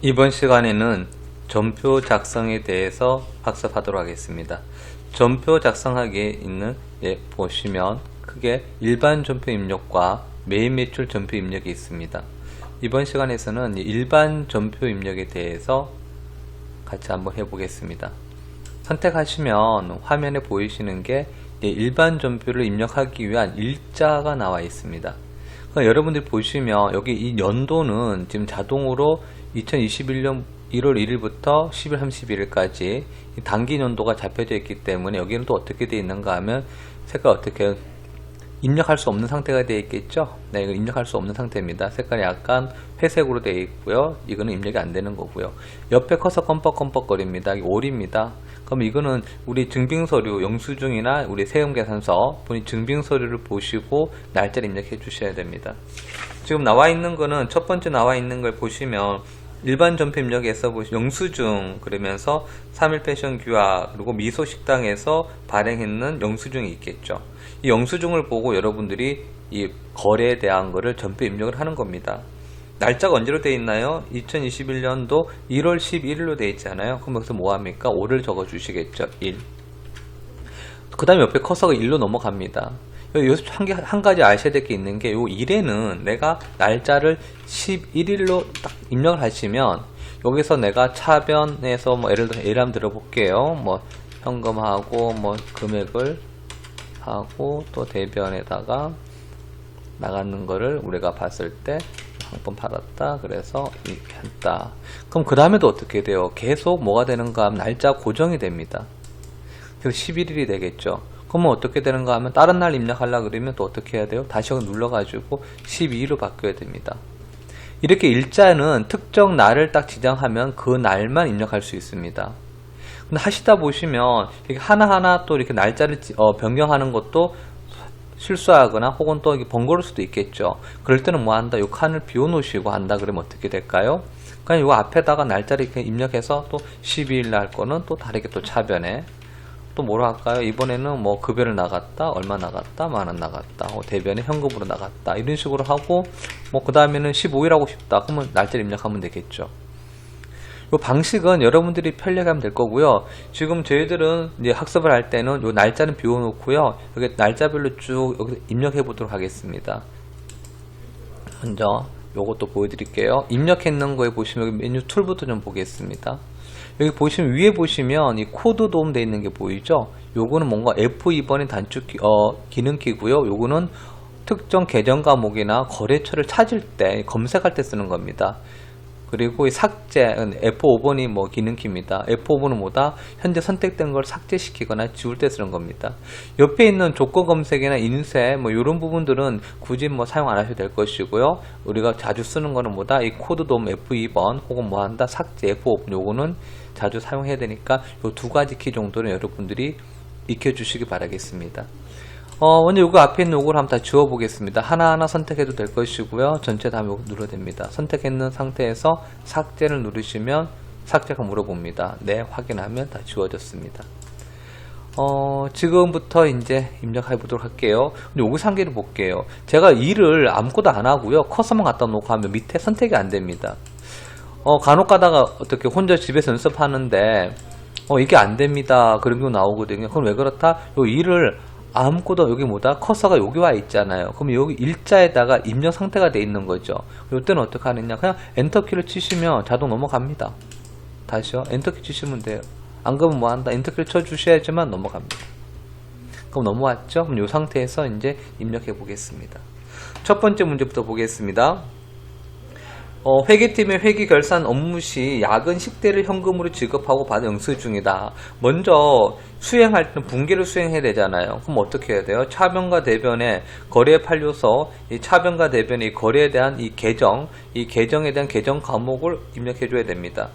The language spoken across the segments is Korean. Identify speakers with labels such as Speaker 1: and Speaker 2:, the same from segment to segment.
Speaker 1: 이번 시간에는 전표 작성에 대해서 학습하도록 하겠습니다. 전표 작성하기에 있는 예, 보시면 크게 일반 전표 입력과 매일 매출 전표 입력이 있습니다. 이번 시간에서는 이 일반 전표 입력에 대해서 같이 한번 해보겠습니다. 선택하시면 화면에 보이시는 게 예, 일반 전표를 입력하기 위한 일자가 나와 있습니다. 여러분들이 보시면 여기 이 연도는 지금 자동으로 2021년 1월 1일부터 10일 31일까지 단기 연도가 잡혀져 있기 때문에 여기는 또 어떻게 되어 있는가 하면 색깔 어떻게 입력할 수 없는 상태가 되어 있겠죠? 네 이거 입력할 수 없는 상태입니다. 색깔이 약간 회색으로 되어 있고요. 이거는 입력이 안 되는 거고요. 옆에 커서 껌뻑껌뻑 거립니다. 이게 올입니다. 그럼 이거는 우리 증빙서류 영수증이나 우리 세금계산서 본인 증빙서류를 보시고 날짜를 입력해 주셔야 됩니다. 지금 나와 있는 거는 첫 번째 나와 있는 걸 보시면 일반 전표 입력에서 보시 영수증 그러면서 3일 패션 규화 그리고 미소 식당에서 발행했는 영수증이 있겠죠. 이 영수증을 보고 여러분들이 이 거래에 대한 거를 전표 입력을 하는 겁니다. 날짜가 언제로 되어 있나요? 2021년도 1월 11일로 되어 있잖아요. 그럼 여기서 뭐 합니까? 5를 적어 주시겠죠. 1. 그 다음에 옆에 커서가 1로 넘어갑니다. 여기서 한, 개, 한 가지 아셔야 될 게 있는 게, 요 1에는 내가 날짜를 11일로 딱 입력을 하시면, 여기서 내가 차변에서 뭐 예를 들어, 예를 한번 들어볼게요. 뭐, 현금하고, 뭐, 금액을 하고, 또 대변에다가 나가는 거를 우리가 봤을 때, 상품 팔았다. 그래서 이렇게 했다. 그럼 그 다음에도 어떻게 돼요? 계속 뭐가 되는가 하면 날짜 고정이 됩니다. 그래서 11일이 되겠죠. 그러면 어떻게 되는가 하면 다른 날 입력하려고 그러면 또 어떻게 해야 돼요? 다시 눌러가지고 12일로 바뀌어야 됩니다. 이렇게 일자는 특정 날을 딱 지정하면 그 날만 입력할 수 있습니다. 근데 하시다 보시면 하나하나 또 이렇게 날짜를 지- 어, 변경하는 것도 실수하거나 혹은 또 번거로울 수도 있겠죠. 그럴 때는 뭐 한다? 이 칸을 비워놓으시고 한다 그러면 어떻게 될까요? 그냥 이 앞에다가 날짜를 이렇게 입력해서 또 12일 날 거는 또 다르게 또 차변에 또 뭐로 할까요? 이번에는 뭐 급여를 나갔다, 얼마 나갔다, 만 원 나갔다, 어, 대변에 현금으로 나갔다 이런 식으로 하고 뭐 그 다음에는 15일 하고 싶다 그러면 날짜를 입력하면 되겠죠. 이 방식은 여러분들이 편리하게 하면 될 거고요. 지금 저희들은 이제 학습을 할 때는 이 날짜는 비워놓고요. 여기 날짜별로 쭉 여기서 입력해 보도록 하겠습니다. 먼저 요것도 보여드릴게요. 입력했는 거에 보시면 여기 메뉴 툴부터 좀 보겠습니다. 여기 보시면 위에 보시면 이 코드 도움 되어 있는 게 보이죠? 요거는 뭔가 F2번의 단축키 어, 기능키고요. 요거는 특정 계정 과목이나 거래처를 찾을 때 검색할 때 쓰는 겁니다. 그리고 이 삭제는 F5번이 뭐 기능키입니다. F5번은 뭐다? 현재 선택된 걸 삭제시키거나 지울 때 쓰는 겁니다. 옆에 있는 조건 검색이나 인쇄 뭐 이런 부분들은 굳이 뭐 사용 안 하셔도 될 것이고요. 우리가 자주 쓰는 거는 뭐다? 이 코드 도움 F2번 혹은 뭐 한다? 삭제 F5번 요거는 자주 사용해야 되니까 요 두 가지 키 정도는 여러분들이 익혀주시기 바라겠습니다. 어, 먼저 요거 앞에 있는 요거를 한번 다 지워보겠습니다. 하나하나 선택해도 될 것이고요. 전체 다 요거 눌러야 됩니다. 선택했는 상태에서 삭제를 누르시면 삭제가 물어봅니다. 네, 확인하면 다 지워졌습니다. 어, 지금부터 이제 입력해 보도록 할게요. 근데 한 개를 볼게요. 제가 일을 아무것도 안 하고요. 커서만 갖다 놓고 하면 밑에 선택이 안 됩니다. 어, 간혹 가다가 어떻게 혼자 집에서 연습하는데, 어, 이게 안 됩니다. 그런 경우 나오거든요. 그럼 왜 그렇다? 요 일을 아무것도 여기 뭐다? 커서가 여기 와 있잖아요. 그럼 여기 일자에다가 입력 상태가 돼 있는 거죠. 이때는 어떻게 하느냐? 그냥 엔터키를 치시면 자동 넘어갑니다. 다시요. 엔터키 치시면 돼요. 안 그러면 뭐 한다? 엔터키를 쳐 주셔야지만 넘어갑니다. 그럼 넘어왔죠? 그럼 이 상태에서 이제 입력해 보겠습니다. 첫 번째 문제부터 보겠습니다. 어, 회계팀의 회계 결산 업무 시 야근 식대를 현금으로 지급하고 받은 영수증이다. 먼저 수행할 때는 분기를 수행해야 되잖아요. 그럼 어떻게 해야 돼요? 차변과 대변에 거래 판료서, 이 차변과 대변의 거래에 대한 이 계정, 이 계정에 대한 계정 과목을 입력해 줘야 됩니다.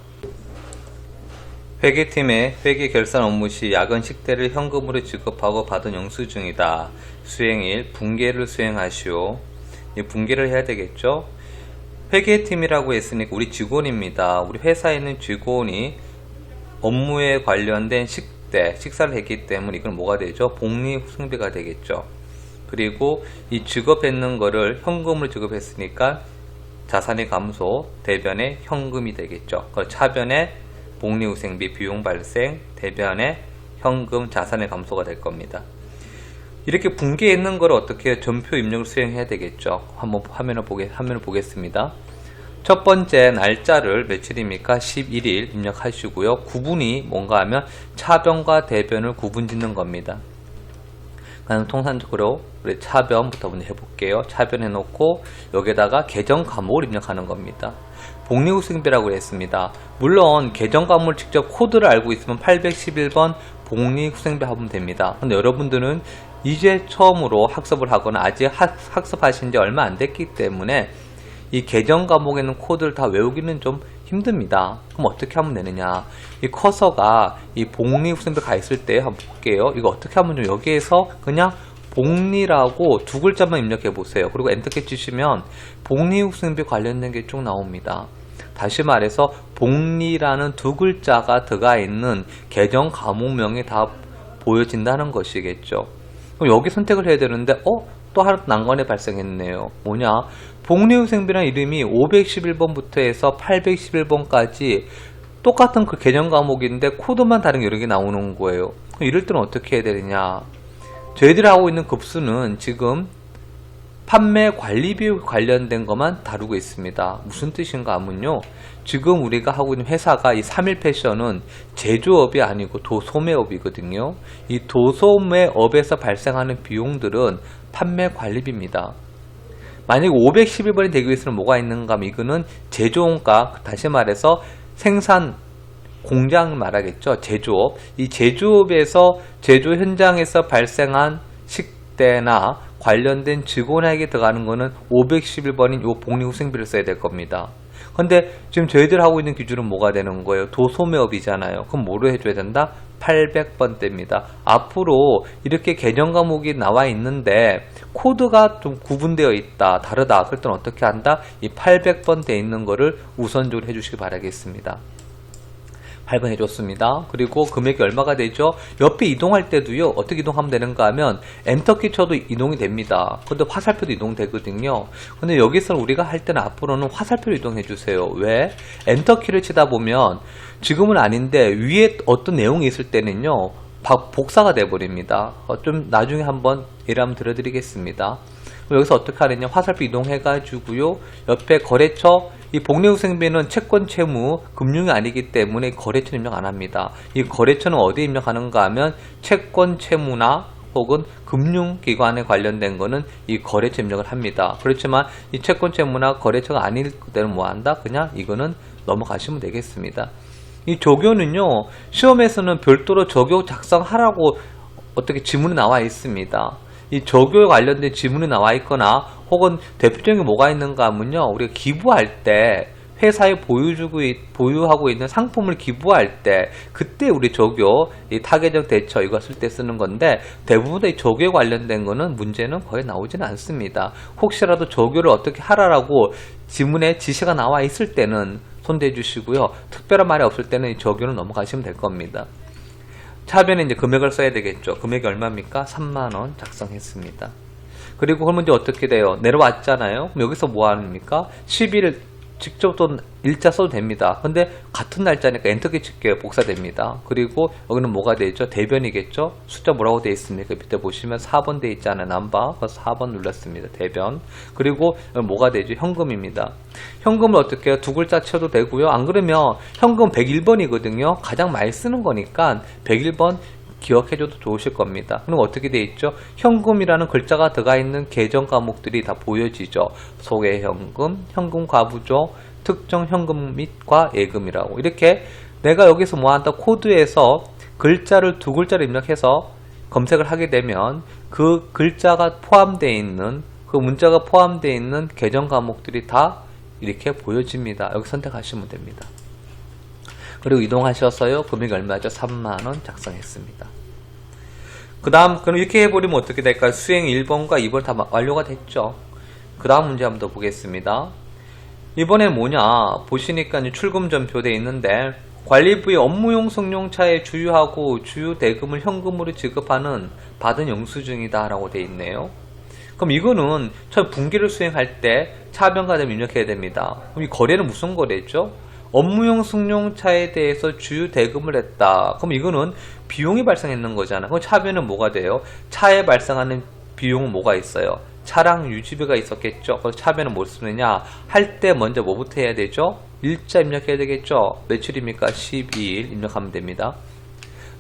Speaker 1: 회계팀의 회계 결산 업무 시 야근 식대를 현금으로 지급하고 받은 영수증이다. 수행일 분계를 수행하시오. 이 분계를 해야 되겠죠? 회계팀이라고 했으니까 우리 직원입니다. 우리 회사에 있는 직원이 업무에 관련된 식대, 식사를 했기 때문에 이건 뭐가 되죠? 복리 후승비가 되겠죠. 그리고 이 지급했는 거를 현금으로 지급했으니까 자산의 감소, 대변의 현금이 되겠죠. 그 차변의 복리후생비 비용 발생, 대변의 현금 자산의 감소가 될 겁니다. 이렇게 분기에 있는 걸 어떻게 전표 입력을 수행해야 되겠죠. 한번 화면을 보게 화면을 보겠습니다. 첫 번째 날짜를 며칠입니까? 11일 입력하시고요. 구분이 뭔가 하면 차변과 대변을 구분 짓는 겁니다. 그냥 통상적으로 우리 차변부터 먼저 해볼게요. 차변 해놓고 여기다가 계정 과목을 입력하는 겁니다. 복리후생비라고 했습니다. 물론 계정 과목을 직접 코드를 알고 있으면 811번 복리후생비 하면 됩니다. 근데 여러분들은 이제 처음으로 학습을 하거나 아직 학, 학습하신 지 얼마 안 됐기 때문에 이 계정 과목에 있는 코드를 다 외우기는 좀 힘듭니다. 그럼 어떻게 하면 되느냐? 이 커서가 이 복리 후생비 가 있을 때 한번 볼게요. 이거 어떻게 하면 좀 여기에서 그냥 복리라고 두 글자만 입력해 보세요. 그리고 엔터키 치시면 복리 후생비 관련된 게 쭉 나옵니다. 다시 말해서 복리라는 두 글자가 들어가 있는 계정 과목명이 다 보여진다는 것이겠죠. 그럼 여기 선택을 해야 되는데 어? 또 하나 난관이 발생했네요. 뭐냐? 복리후생비라는 이름이 511번부터 해서 811번까지 똑같은 그 개념 과목인데 코드만 다른 여러 개 나오는 거예요. 이럴 때는 어떻게 해야 되느냐? 저희들이 하고 있는 급수는 지금 판매 관리비 관련된 것만 다루고 있습니다. 무슨 뜻인가 하면요. 지금 우리가 하고 있는 회사가 이 3일 패션은 제조업이 아니고 도소매업이거든요. 이 도소매업에서 발생하는 비용들은 판매 관리비입니다. 만약 511번이 되기 위해서는 뭐가 있는가 하면 이거는 제조원가, 다시 말해서 생산 공장 말하겠죠. 제조업. 이 제조업에서 제조 현장에서 발생한 식대나 관련된 직원에게 들어가는 거는 511번인 요 복리후생비를 써야 될 겁니다. 근데 지금 저희들 하고 있는 기준은 뭐가 되는 거예요? 도소매업이잖아요. 그럼 뭐로 해줘야 된다? 800번 대입니다. 앞으로 이렇게 개정 과목이 나와 있는데 코드가 좀 구분되어 있다, 다르다. 그럴 때는 어떻게 한다? 이 800번대 있는 거를 우선적으로 해주시기 바라겠습니다. 8번 해줬습니다. 그리고 금액이 얼마가 되죠? 옆에 이동할 때도요, 어떻게 이동하면 되는가 하면, 엔터키 쳐도 이동이 됩니다. 근데 화살표도 이동되거든요. 근데 여기서 우리가 할 때는 앞으로는 화살표로 이동해 주세요. 왜? 엔터키를 치다 보면, 지금은 아닌데, 위에 어떤 내용이 있을 때는요, 바- 복사가 돼 버립니다. 어, 좀 나중에 한번 예를 한번 들어드리겠습니다. 여기서 어떻게 하느냐 화살표 이동해가지고요 옆에 거래처 이 복리후생비는 채권 채무 금융이 아니기 때문에 거래처 입력 안 합니다. 이 거래처는 어디에 입력하는가 하면 채권 채무나 혹은 금융기관에 관련된 거는 이 거래처 입력을 합니다. 그렇지만 이 채권 채무나 거래처가 아닐 때는 뭐 한다? 그냥 이거는 넘어가시면 되겠습니다. 이 조교는요 시험에서는 별도로 조교 작성하라고 어떻게 지문이 나와 있습니다. 이 조교에 관련된 지문이 나와 있거나 혹은 대표적인 게 뭐가 있는가 하면요 우리가 기부할 때 회사에 보유주고 있- 보유하고 있는 상품을 기부할 때 그때 우리 조교 이 타겟적 대처 이거 쓸 때 쓰는 건데 대부분의 이 조교에 관련된 거는 문제는 거의 나오지는 않습니다. 혹시라도 조교를 어떻게 하라라고 지문에 지시가 나와 있을 때는 손대해 주시고요. 특별한 말이 없을 때는 이 조교는 넘어가시면 될 겁니다. 차변에 이제 금액을 써야 되겠죠. 금액이 얼마입니까? 3만원 작성했습니다. 그리고 그러면 이제 어떻게 돼요? 내려왔잖아요. 그럼 여기서 뭐 합니까? 10일 직접 또 일자 써도 됩니다. 근데 같은 날짜니까 엔터키 칠게요. 복사됩니다. 그리고 여기는 뭐가 되죠? 대변이겠죠? 숫자 뭐라고 되어 있습니까? 밑에 보시면 4번 되어 있잖아요. 남바. 그래서 4번 눌렀습니다. 대변. 그리고 뭐가 되죠? 현금입니다. 현금을 어떻게 해요? 두 글자 쳐도 되고요. 안 그러면 현금 101번이거든요. 가장 많이 쓰는 거니까 101번 기억해줘도 좋으실 겁니다. 그럼 어떻게 돼 있죠? 현금이라는 글자가 들어가 있는 계정 과목들이 다 보여지죠. 소개 현금, 현금 과부조, 특정 현금 및과 예금이라고 이렇게 내가 여기서 뭐 한다 코드에서 글자를 두 글자를 입력해서 검색을 하게 되면 그 글자가 포함되어 있는 그 문자가 포함되어 있는 계정 과목들이 다 이렇게 보여집니다. 여기 선택하시면 됩니다. 그리고 이동하셔서요. 금액이 얼마죠? 3만원 작성했습니다. 그 다음, 그럼 이렇게 해버리면 어떻게 될까요? 수행 1번과 2번 다 마- 완료가 됐죠. 그 다음 문제 한번 더 보겠습니다. 이번엔 뭐냐? 보시니까 출금 전표 돼 있는데, 관리부의 업무용 승용차에 주유하고 주유 대금을 현금으로 지급하는 받은 영수증이다 라고 돼 있네요. 그럼 이거는 처음 분기를 수행할 때 차변가점 입력해야 됩니다. 그럼 이 거래는 무슨 거래죠? 업무용 승용차에 대해서 주유 대금을 했다. 그럼 이거는 비용이 발생했는 거잖아. 그럼 차변은 뭐가 돼요? 차에 발생하는 비용은 뭐가 있어요? 차량 유지비가 있었겠죠. 그래서 차변은 뭘 쓰느냐? 할 때 먼저 뭐부터 해야 되죠? 일자 입력해야 되겠죠. 며칠입니까? 12일 입력하면 됩니다.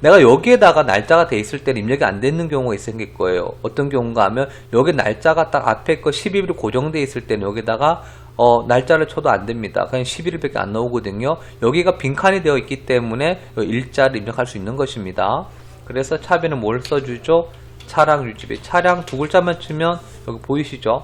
Speaker 1: 내가 여기에다가 날짜가 돼 있을 때는 입력이 안 되는 경우가 생길 거예요. 어떤 경우가 하면 여기 날짜가 딱 앞에 거 11일 고정돼 있을 때는 여기다가 어, 날짜를 쳐도 안 됩니다. 그냥 11일밖에 안 나오거든요. 여기가 빈칸이 되어 있기 때문에 일자를 입력할 수 있는 것입니다. 그래서 차비는 뭘 써주죠? 차량 유지비. 차량 두 글자만 치면 여기 보이시죠?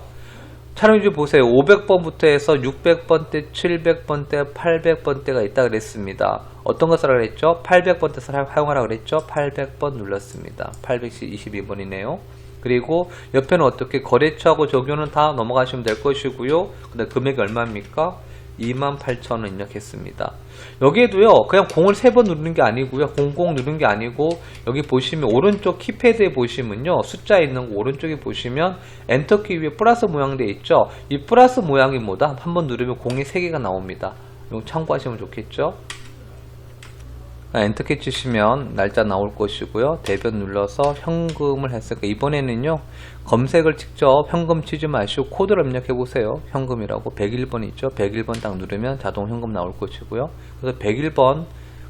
Speaker 1: 차량 유지 보세요. 500번부터 해서 600번대, 700번대, 800번대가 있다 그랬습니다. 어떤 것을 그랬죠? 800번대 사용하라 그랬죠? 800번 눌렀습니다. 822번이네요. 그리고 옆에는 어떻게 거래처하고 적용은 다 넘어가시면 될 것이고요. 근데 금액이 얼마입니까? 28,000원 입력했습니다. 여기에도요, 그냥 공을 세 번 누르는 게 아니고요, 00 누르는 게 아니고, 여기 보시면 오른쪽 키패드에 보시면요, 숫자 있는 거 오른쪽에 보시면 엔터키 위에 플러스 모양 돼 있죠? 이 플러스 모양이 뭐다? 한번 누르면 공이 3개가 나옵니다. 이거 참고하시면 좋겠죠? 아, 엔터키 치시면 날짜 나올 것이고요. 대변 눌러서 현금을 했으니까 이번에는요. 검색을 직접 현금 치지 마시고 코드를 입력해 보세요. 현금이라고 101번 있죠. 101번 딱 누르면 자동 현금 나올 것이고요. 그래서 101번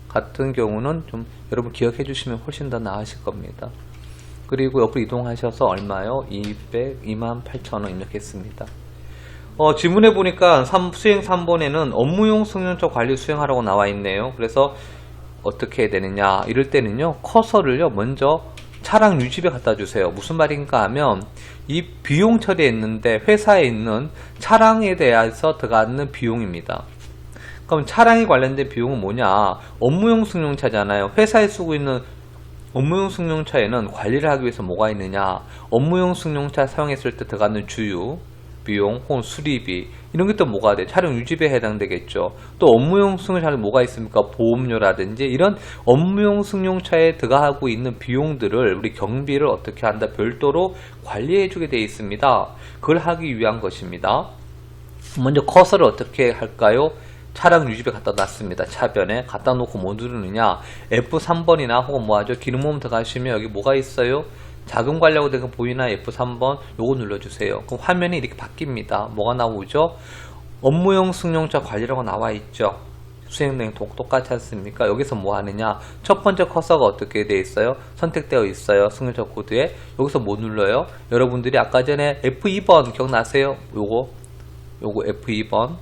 Speaker 1: 같은 경우는 좀 여러분 기억해 주시면 훨씬 더 나으실 겁니다. 그리고 옆으로 이동하셔서 얼마요? 200, 28,000원 입력했습니다. 어, 지문에 보니까 삼- 수행 3번에는 업무용 승용차 관리 수행하라고 나와 있네요. 그래서 어떻게 해야 되느냐? 이럴 때는요 커서를요 먼저 차량 유지비에 갖다 주세요. 무슨 말인가 하면 이 비용 처리했는데 회사에 있는 차량에 대해서 들어가는 비용입니다. 그럼 차량에 관련된 비용은 뭐냐? 업무용 승용차잖아요. 회사에 쓰고 있는 업무용 승용차에는 관리를 하기 위해서 뭐가 있느냐? 업무용 승용차 사용했을 때 들어가는 주유 비용 혹은 수리비 이런 것도 뭐가 돼? 차량 유지비에 해당되겠죠. 또 업무용 승용차에 뭐가 있습니까? 보험료라든지 이런 업무용 승용차에 들어가고 있는 비용들을 우리 경비를 어떻게 한다? 별도로 관리해 주게 되어 있습니다. 그걸 하기 위한 것입니다. 먼저 커서를 어떻게 할까요? 차량 유지비 갖다 놨습니다. 차변에 갖다 놓고 뭐 누르느냐? F3번이나 혹은 뭐 하죠? 기름 몸 들어가시면 여기 뭐가 있어요? 자금 관리하고 된거 보이나 F3번 요거 눌러주세요. 그럼 화면이 이렇게 바뀝니다. 뭐가 나오죠? 업무용 승용차 관리라고 나와 있죠. 수행 내용 도- 똑같지 않습니까? 여기서 뭐 하느냐? 첫 번째 커서가 어떻게 돼 있어요? 선택되어 있어요. 승용차 코드에. 여기서 뭐 눌러요? 여러분들이 아까 전에 F2번 기억나세요? 요거 요거 F2번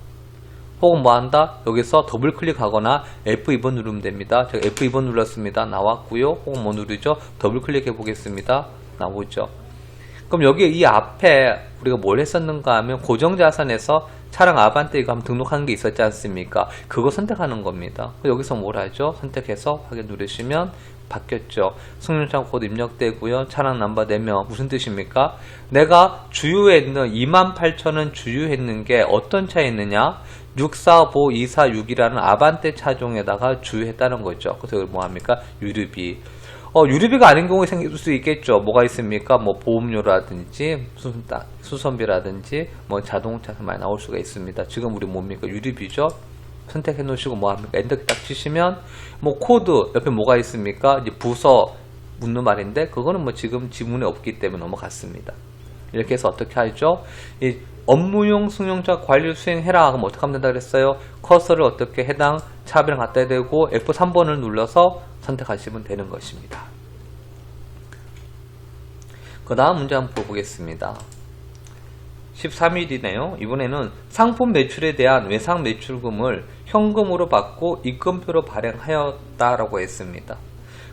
Speaker 1: 혹은 뭐 한다? 여기서 더블 클릭하거나 F2번 누르면 됩니다. 제가 F2번 눌렀습니다. 나왔고요. 혹은 뭐 누르죠? 더블 클릭해 보겠습니다. 나오죠. 그럼 여기 이 앞에 우리가 뭘 했었는가 하면 고정자산에서 차량 아반떼 이거 한번 등록하는 게 있었지 않습니까? 그거 선택하는 겁니다. 여기서 뭘 하죠? 선택해서 확인 누르시면 바뀌었죠. 승용차 코드 입력되고요. 차량 넘버 내면 무슨 뜻입니까? 내가 주유했는 28,000원 주유했는 게 어떤 차였느냐? 645, 246이라는 아반떼 차종에다가 주유했다는 거죠. 그래서 뭐 합니까? 유류비. 어, 유류비가 아닌 경우에 생길 수 있겠죠. 뭐가 있습니까? 뭐 보험료라든지 수선, 수선비라든지 뭐 자동차 많이 나올 수가 있습니다. 지금 우리 뭡니까? 유류비죠. 선택해 놓으시고 뭐 합니까? 엔터 딱 치시면 뭐 코드 옆에 뭐가 있습니까? 이제 부서 묻는 말인데 그거는 뭐 지금 지문에 없기 때문에 넘어갔습니다. 이렇게 해서 어떻게 하죠? 이 업무용 승용차 관리를 수행해라. 그럼 어떻게 하면 된다 그랬어요? 커서를 어떻게 해당 차별을 갖다 대고 F3번을 눌러서 선택하시면 되는 것입니다. 그 다음 문제 한번 보겠습니다. 13일이네요. 이번에는 상품 매출에 대한 외상 매출금을 현금으로 받고 입금표로 발행하였다라고 했습니다.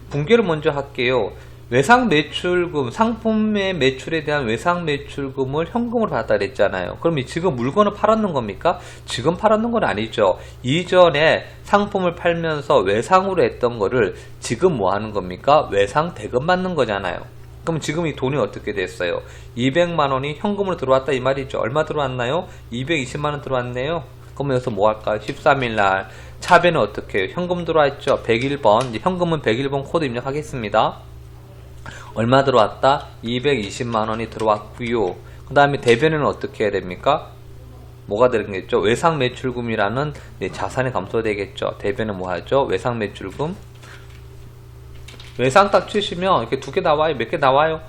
Speaker 1: 분개를 먼저 할게요. 외상 매출금, 상품의 매출에 대한 외상 매출금을 현금으로 받았다 그랬잖아요. 그럼 이 지금 물건을 팔았는 겁니까? 지금 팔았는 건 아니죠. 이전에 상품을 팔면서 외상으로 했던 거를 지금 뭐 하는 겁니까? 외상 대금 받는 거잖아요. 그럼 지금 이 돈이 어떻게 됐어요? 200만 원이 현금으로 들어왔다 이 말이죠. 얼마 들어왔나요? 220만 원 들어왔네요. 그럼 여기서 뭐 할까요? 13일 날 차배는 어떻게 해요? 현금 들어왔죠? 101번. 이제 현금은 101번 코드 입력하겠습니다. 얼마 들어왔다? 220만 원이 들어왔고요. 그 다음에 대변에는 어떻게 해야 됩니까? 뭐가 되겠죠? 외상 매출금이라는 예, 자산이 감소되겠죠. 대변은 뭐 하죠? 외상 매출금. 외상 딱 치시면 이렇게 두 개 나와요. 몇 개 나와요?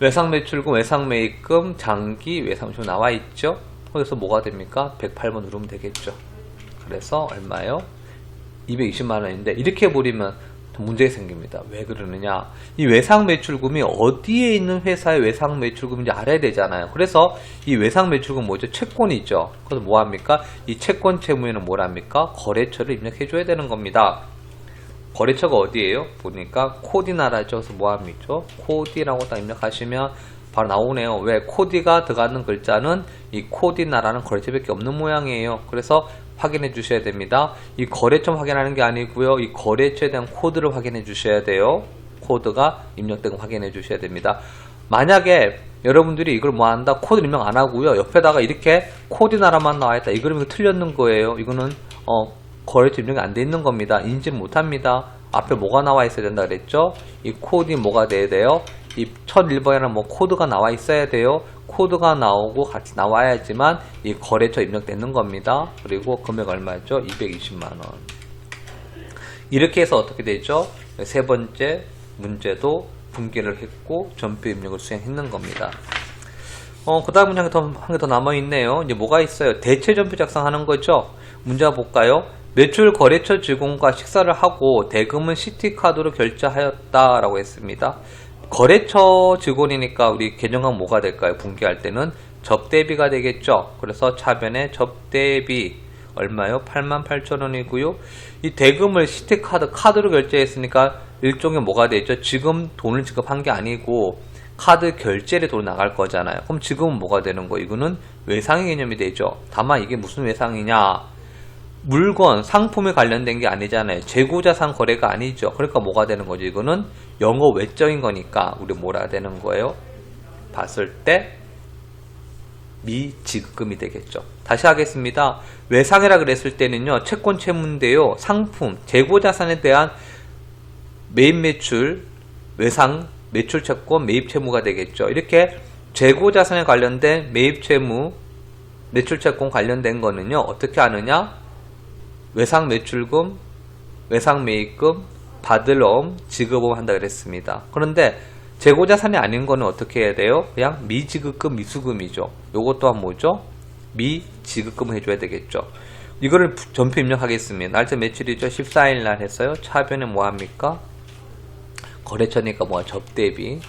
Speaker 1: 외상 매출금, 외상 매입금, 장기, 외상 매출 나와 있죠. 거기서 뭐가 됩니까? 108번 누르면 되겠죠. 그래서 얼마요? 220만 원인데 이렇게 버리면 문제가 생깁니다. 왜 그러느냐? 이 외상 매출금이 어디에 있는 회사의 외상 매출금인지 알아야 되잖아요. 그래서 이 외상 매출금 뭐죠? 채권이 있죠. 그래서 뭐 합니까? 이 채권 채무에는 뭘 합니까? 거래처를 입력해 줘야 되는 겁니다. 거래처가 어디예요? 보니까 코디나라죠. 그래서 뭐 합니까? 코디라고 딱 입력하시면 바로 나오네요. 왜? 코디가 들어가는 글자는 이 코디나라는 거래처밖에 없는 모양이에요. 그래서 확인해 주셔야 됩니다. 이 거래처 확인하는 게 아니고요. 이 거래처에 대한 코드를 확인해 주셔야 돼요. 코드가 입력된 거 확인해 주셔야 됩니다. 만약에 여러분들이 이걸 뭐 한다? 코드 입력 안 하고요. 옆에다가 이렇게 코디 나라만 나와 있다. 이거는 이거 틀렸는 거예요. 이거는 어, 거래처 입력이 안 돼 있는 겁니다. 인지를 못 합니다. 앞에 뭐가 나와 있어야 된다 그랬죠? 이 코드이 뭐가 돼야 돼요? 이 첫 1번에는 뭐 코드가 나와 있어야 돼요. 코드가 나오고 같이 나와야지만 이 거래처 입력되는 겁니다. 그리고 금액 얼마였죠? 220만원. 이렇게 해서 어떻게 되죠? 세 번째 문제도 분기를 했고 전표 입력을 수행했는 겁니다. 어, 그 다음 문제 한개 더, 한개 더 남아있네요. 이제 뭐가 있어요? 대체 전표 작성하는 거죠? 문제 볼까요? 매출 거래처 직원과 식사를 하고 대금은 CT카드로 결제하였다라고 했습니다. 거래처 직원이니까 우리 계정은 뭐가 될까요? 분기할 때는 접대비가 되겠죠. 그래서 차변에 접대비 얼마요? 88,000원이고요. 이 대금을 시티카드 카드로 결제했으니까 일종의 뭐가 되죠? 지금 돈을 지급한 게 아니고 카드 결제를 돈 나갈 거잖아요. 그럼 지금은 뭐가 되는 거? 이거는 외상의 개념이 되죠. 다만 이게 무슨 외상이냐? 물건, 상품에 관련된 게 아니잖아요. 재고자산 거래가 아니죠. 그러니까 뭐가 되는 거죠? 이거는 영어 외적인 거니까 우리 뭐라 되는 거예요? 봤을 때 미지급금이 되겠죠. 다시 하겠습니다. 외상이라 그랬을 때는요. 채권 채무인데요. 상품, 재고 자산에 대한 매입 매출, 외상, 매출 채권, 매입 채무가 되겠죠. 이렇게 재고 자산에 관련된 매입 채무, 매출 채권 관련된 거는요. 어떻게 하느냐? 외상 매출금, 외상 매입금, 받을엄, 지급업 한다 그랬습니다. 그런데 재고자산이 아닌 거는 어떻게 해야 돼요? 그냥 미지급금, 미수금이죠. 요것 또한 뭐죠? 미지급금 해줘야 되겠죠. 이거를 전표 입력하겠습니다. 날짜 며칠이죠? 14일 날 했어요. 차변에 뭐 합니까? 거래처니까 뭐야? 접대비.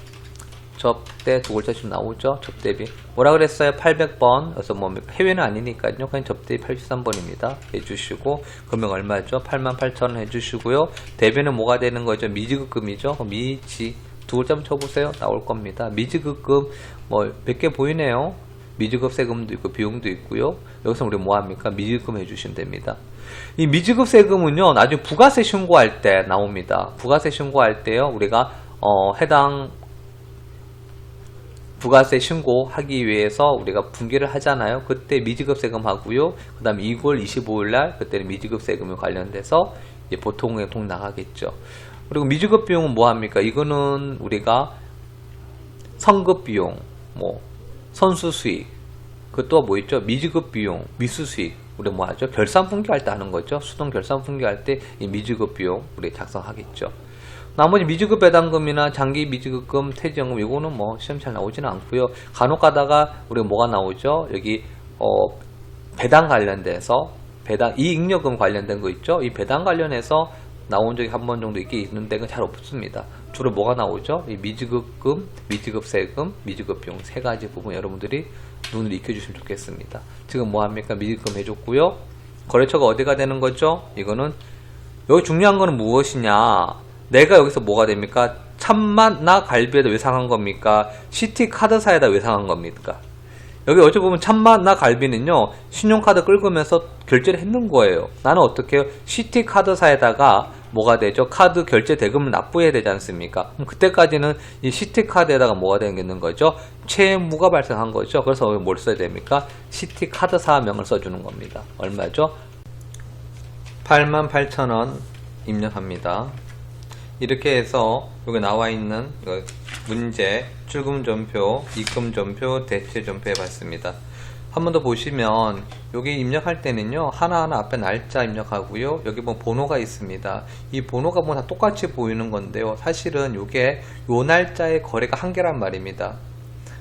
Speaker 1: 접대 두 글자씩 나오죠? 접대비. 뭐라 그랬어요? 800번. 그래서 뭐 해외는 아니니까요. 그냥 접대비 83번입니다. 해주시고 금액 얼마죠? 88,000원 해주시고요. 대비는 뭐가 되는 거죠? 미지급금이죠? 미지 두 글자 한번 쳐보세요. 나올 겁니다. 미지급금 뭐 몇 개 보이네요. 미지급 세금도 있고 비용도 있고요. 여기서 우리 뭐 합니까? 미지급 해주시면 됩니다. 이 미지급 세금은요. 나중에 부가세 신고할 때 나옵니다. 부가세 신고할 때요. 우리가 어, 해당 부가세 신고하기 위해서 우리가 분기를 하잖아요. 그때 미지급 세금 하고요. 그 다음에 2월 25일 날 그때는 미지급 세금에 관련돼서 보통의 통 나가겠죠. 그리고 미지급 비용은 뭐 합니까? 이거는 우리가 성급 비용, 뭐 선수 수익, 그또 뭐 있죠? 미지급 비용, 미수 수익. 우리 뭐 하죠? 결산 분기할 때 하는 거죠. 수동 결산 분기할 때 이 미지급 비용 우리 작성하겠죠. 나머지 미지급 배당금이나 장기 미지급금, 퇴직연금 이거는 뭐 시험 잘 나오지는 않고요. 간혹 가다가 우리가 뭐가 나오죠? 여기 어 배당 관련돼서 배당 이익여금 관련된 거 있죠? 이 배당 관련해서 나온 적이 한 번 정도 있긴 있는데 그건 잘 없습니다. 주로 뭐가 나오죠? 이 미지급금, 미지급세금, 미지급비용 세 가지 부분 여러분들이 눈을 익혀주시면 좋겠습니다. 지금 뭐 합니까? 미지급금 해줬고요. 거래처가 어디가 되는 거죠? 이거는 여기 중요한 거는 무엇이냐? 내가 여기서 뭐가 됩니까? 참맛나 갈비에다 외상한 겁니까? 시티 카드사에다 외상한 겁니까? 여기 어찌 보면 참맛나 갈비는요 신용카드 끌고면서 결제를 했는 거예요. 나는 어떻게 해요? 시티 카드사에다가 뭐가 되죠? 카드 결제 대금을 납부해야 되지 않습니까? 그때까지는 이 시티 카드에다가 뭐가 되는 거죠? 채무가 발생한 거죠? 그래서 뭘 써야 됩니까? 시티 카드사명을 써주는 겁니다. 얼마죠? 88,000원 입력합니다 이렇게 해서 여기 나와 있는 문제 출금 전표, 입금 전표, 대체 전표 해봤습니다. 한 번 더 보시면 여기 입력할 때는요 하나하나 앞에 날짜 입력하고요 여기 뭐 번호가 있습니다. 이 번호가 뭐다 똑같이 보이는 건데요. 사실은 요게 요 날짜의 거래가 한 개란 말입니다.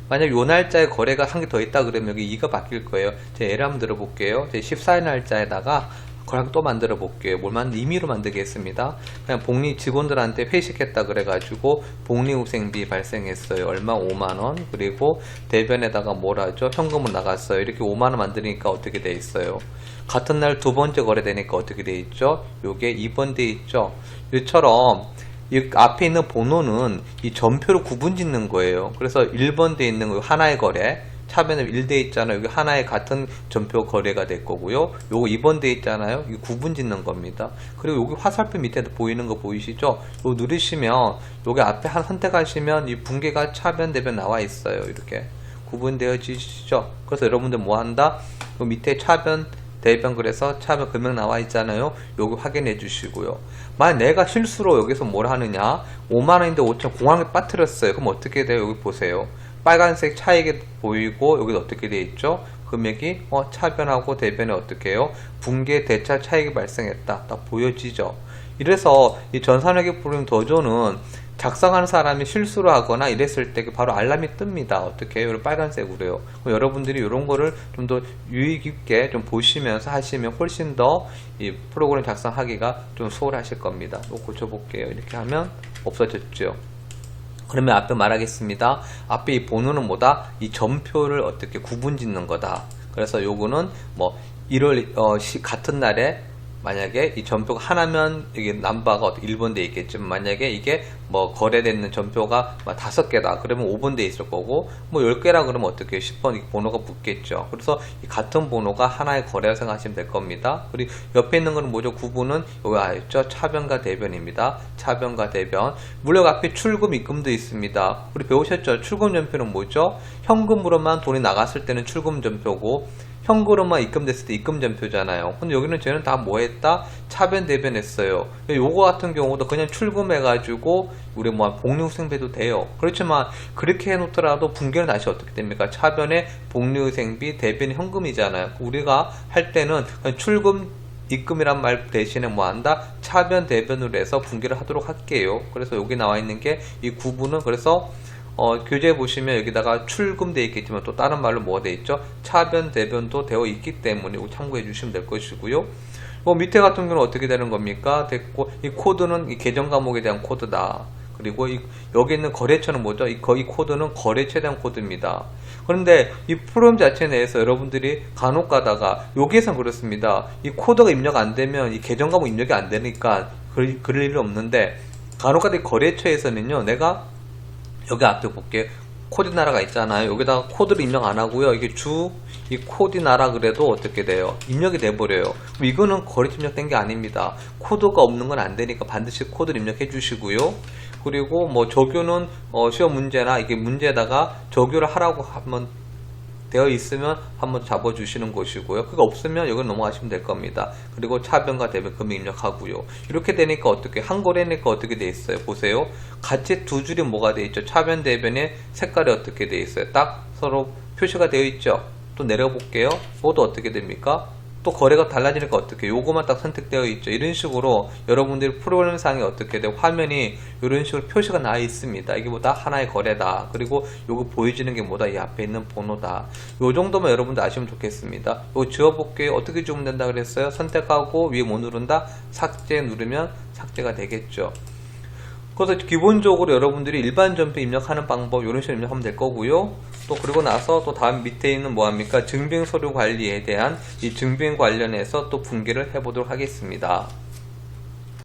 Speaker 1: 만약 요 날짜에 거래가 한 개 더 있다 그러면 여기 2가 바뀔 거예요. 제 예를 한번 들어볼게요. 제 14일 날짜에다가 거랑 또 만들어 볼게요. 뭘 만, 임의로 만들겠습니다. 그냥 복리 직원들한테 회식했다 그래가지고 복리후생비 발생했어요. 얼마? 5만원. 그리고 대변에다가 뭘 하죠? 현금으로 나갔어요. 이렇게 5만원 만드니까 어떻게 돼 있어요? 같은 날 두 번째 거래되니까 어떻게 돼 있죠? 요게 2번 돼 있죠? 이처럼 이 앞에 있는 번호는 이 전표로 구분 짓는 거예요. 그래서 1번 돼 있는 거 하나의 거래. 차변에 1돼 있잖아요. 여기 하나의 같은 전표 거래가 될 거고요. 요거 2번 돼 있잖아요. 이 구분 짓는 겁니다. 그리고 여기 화살표 밑에도 보이는 거 보이시죠? 요 누르시면 여기 앞에 한 선택하시면 이 분계가 차변 대변 나와 있어요. 이렇게 구분되어지시죠? 그래서 여러분들 뭐 한다? 요 밑에 차변 대변 그래서 차변 금액 나와 있잖아요. 여기 확인해 주시고요. 만약 내가 실수로 여기서 뭘 하느냐? 5만 원인데 5천 공항에 빠뜨렸어요. 그럼 어떻게 돼요? 여기 보세요. 빨간색 차익이 보이고 여기 어떻게 되어 있죠? 금액이 어, 차변하고 대변에 어떻게 해요? 분계 대차 차익이 발생했다. 딱 보여지죠. 이래서 이 전산회계 프로그램 도조는 작성하는 사람이 실수를 하거나 이랬을 때 바로 알람이 뜹니다. 어떻게 해요? 빨간색으로요. 여러분들이 이런 거를 좀 더 유익 있게 좀 보시면서 하시면 훨씬 더 이 프로그램 작성하기가 좀 수월하실 겁니다. 또 고쳐볼게요. 이렇게 하면 없어졌죠. 그러면 앞에 말하겠습니다. 앞에 이 번호는 뭐다? 이 전표를 어떻게 구분 짓는 거다. 그래서 요거는 뭐 1월 어, 시, 같은 날에 만약에 이 전표가 하나면 이게 남바가 1번 돼 있겠지만 만약에 이게 뭐 거래되는 전표가 막 다섯 개다. 그러면 5번 돼 있을 거고 뭐 10개라 그러면 어떻게 10번 번호가 붙겠죠. 그래서 이 같은 번호가 하나의 거래라 생각하시면 될 겁니다. 그리고 옆에 있는 거는 뭐죠? 구분은 여기 알죠? 차변과 대변입니다. 차변과 대변. 물론 앞에 출금 입금도 있습니다. 우리 배우셨죠? 출금 전표는 뭐죠? 현금으로만 돈이 나갔을 때는 출금 전표고 현금으로만 입금됐을 때 입금 전표잖아요. 근데 여기는 쟤는 다 뭐 했다? 차변 대변했어요. 요거 같은 경우도 그냥 출금해가지고 우리 뭐 복리후생비도 돼요. 그렇지만 그렇게 해놓더라도 분계는 다시 어떻게 됩니까? 차변에 복리후생비, 대변 현금이잖아요. 우리가 할 때는 출금 입금이란 말 대신에 뭐 한다? 차변 대변으로 해서 분계를 하도록 할게요. 그래서 여기 나와 있는 게 이 구분은 그래서 어, 교재 보시면 여기다가 출금되어 있겠지만 또 다른 말로 뭐가 되어 있죠? 차변, 대변도 되어 있기 때문에 참고해 주시면 될 것이고요. 뭐 밑에 같은 경우는 어떻게 되는 겁니까? 됐고 이 코드는 이 계정 과목에 대한 코드다. 그리고 이, 여기 있는 거래처는 뭐죠? 이, 거, 이 코드는 거래처에 대한 코드입니다. 그런데 이 프로그램 자체 내에서 여러분들이 간혹 가다가 여기에선 그렇습니다. 이 코드가 입력 안 되면 이 계정 과목 입력이 안 되니까 그럴, 그럴 일은 없는데 간혹 가다 거래처에서는요. 내가 여기 앞에 볼게요. 코디나라가 있잖아요. 여기다가 코드를 입력 안 하고요. 이게 주, 이 코디나라 그래도 어떻게 돼요? 입력이 돼버려요. 이거는 거래 입력된 게 아닙니다. 코드가 없는 건 안 되니까 반드시 코드를 입력해 주시고요. 그리고 뭐 조교는 어, 시험 문제나 이게 문제에다가 조교를 하라고 하면 되어 있으면 한번 잡아주시는 것이고요. 그거 없으면 여기 넘어가시면 될 겁니다. 그리고 차변과 대변 금액 입력하고요. 이렇게 되니까 어떻게 한 거래니까 어떻게 돼 있어요? 보세요. 같이 두 줄이 뭐가 돼 있죠? 차변 대변의 색깔이 어떻게 돼 있어요? 딱 서로 표시가 되어 있죠. 또 내려볼게요. 이것도 어떻게 됩니까? 또 거래가 달라지니까 어떻게 요거만 딱 선택되어 있죠. 이런 식으로 여러분들이 프로그램 상에 어떻게 돼? 화면이 이런 식으로 표시가 나 있습니다. 이게 뭐다? 하나의 거래다. 그리고 요거 보여지는 게 뭐다? 이 앞에 있는 번호다. 요 정도만 여러분들 아시면 좋겠습니다. 요거 지워볼게요. 어떻게 지우면 된다 그랬어요? 선택하고 위에 뭐 누른다? 삭제 누르면 삭제가 되겠죠 그래서 기본적으로 여러분들이 일반 전표 입력하는 방법 이런 식으로 입력하면 될 거고요. 또 그리고 나서 또 다음 밑에 있는 뭐합니까 증빙 서류 관리에 대한 이 증빙 관련해서 또 분개를 해보도록 하겠습니다.